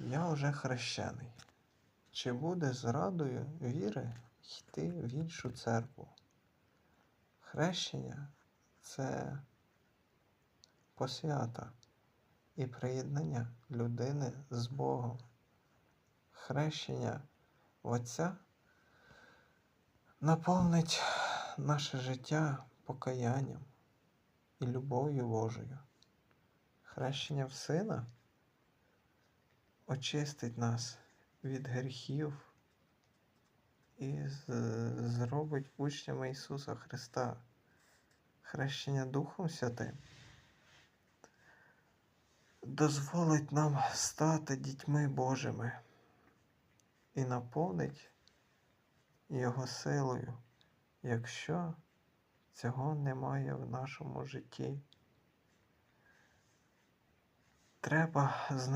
Я вже хрещений. Чи буде зрадою віри йти в іншу церкву? Хрещення це посвята і приєднання людини з Богом. Хрещення Отця наповнить наше життя покаянням і любов'ю Божою. Хрещення в Сина очистить нас від гріхів і зробить учнями Ісуса Христа. Хрещення Духом Святим дозволить нам стати дітьми Божими і наповнить Його силою, якщо цього немає в нашому житті. Треба знайти.